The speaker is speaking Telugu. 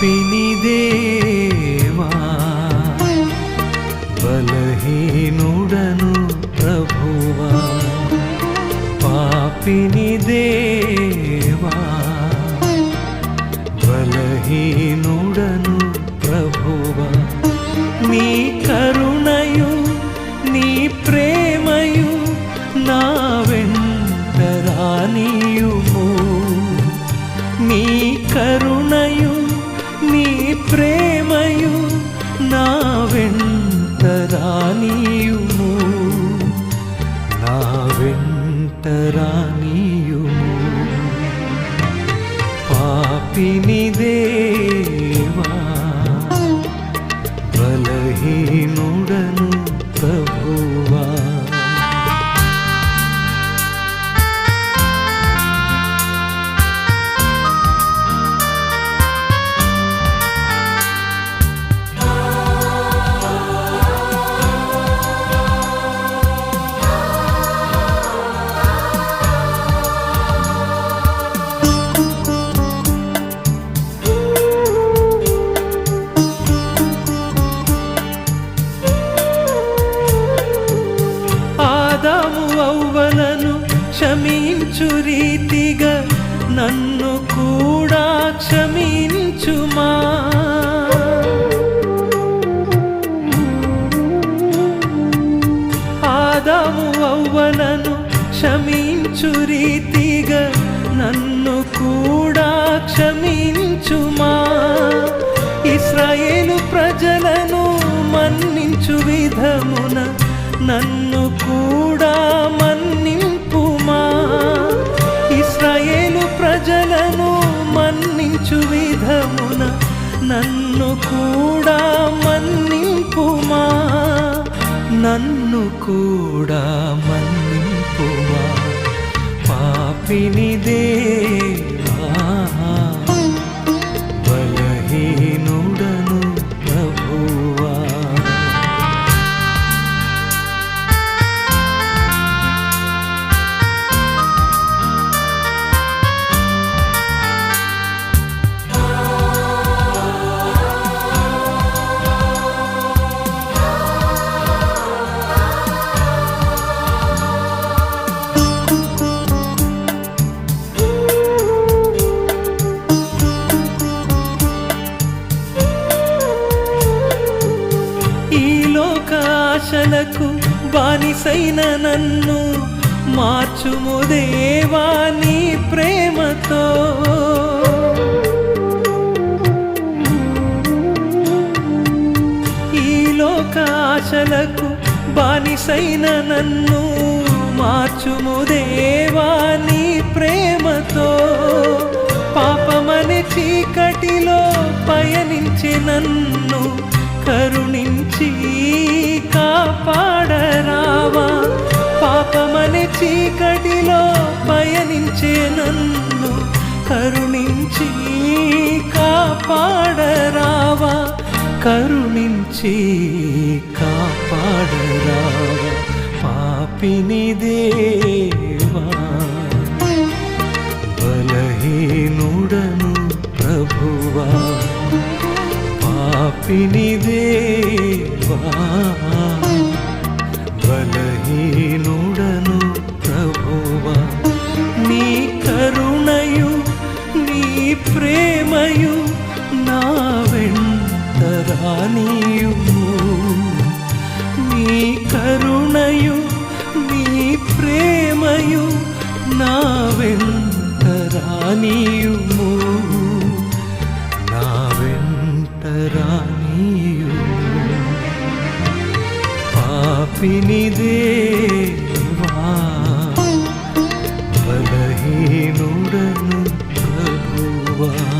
పాపిని దేవా బలహీనుడను ప్రభువా. పాపిని దేవా బలహీనుడను ప్రభువా. నీ క్షమించు రీతిగా నన్ను కూడా క్షమించుమా? ఆదాము అవ్వలను క్షమించు రీతిగా నన్ను కూడా క్షమించుమా? ఇస్రాయేలు ప్రజలను మన్నించు విధమున నన్ను కూడా మన్ని నన్ను కూడా మన్నింపుమా? పాపిని దే ఆశలకు బానిసైన నన్ను మార్చుము దేవా నీ ప్రేమతో. ఈ లోక ఆశలకు బానిసైన నన్ను మార్చుము దేవా నీ ప్రేమతో. పాపమనే చీకటిలో పయనించి నన్ను కాపాడరావా పాపమనే చీకటిలో పయనించే నన్ను కరుణించి కాపాడరావా? కరుణించి కాపాడరావా? పాపిని దేవా బలహీనుడను ప్రభువా పాపిని నీ ప్రేమయు నా వెంట రానియు నీ కరుణయు నీ ప్రేమయు నా వెంట రానియు నా వెంట రానియు పాపినిదే బలహీనుడను power.